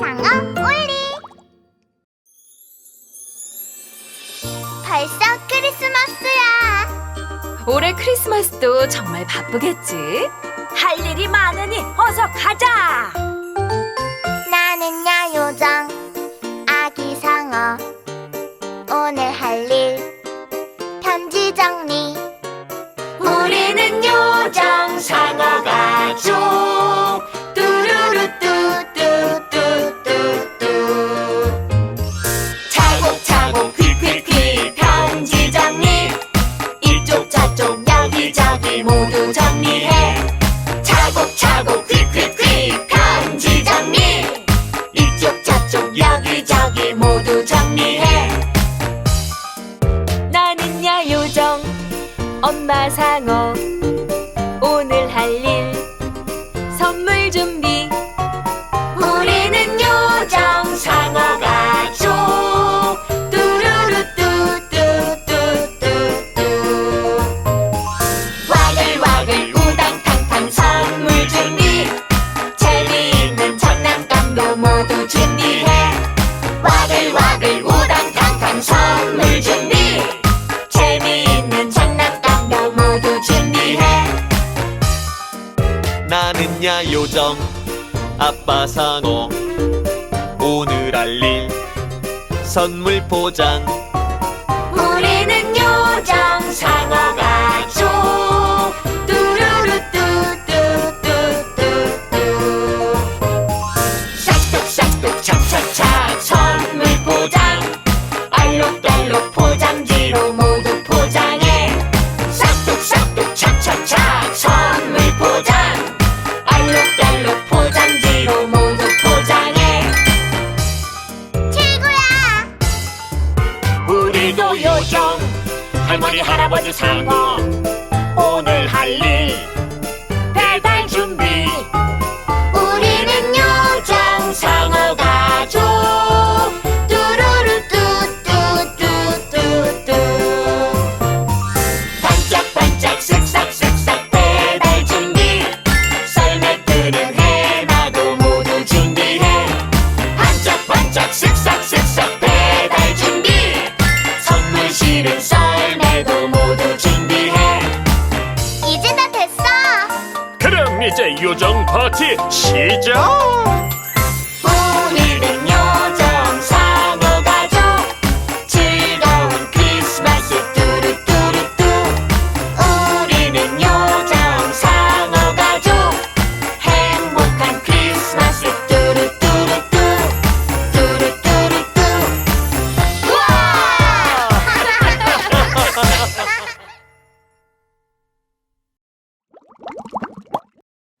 상어 올리 벌써 크리스마스야 올해 크리스마스도 정말 바쁘겠지? 할 일이 많으니 어서 이쪽 여기저기 모두 정리해. 차곡차곡 휙휙휙 간지 정리. 이쪽 저쪽 여기저기 모두 정리해. 나는 야요정 엄마 상어. 오늘 할일 있냐 요정? 아빠 상어. 오늘 할 일? 선물 포장. 걱정 할머니 할아버지 사고 오늘 할일 이제 요정 파티 시작!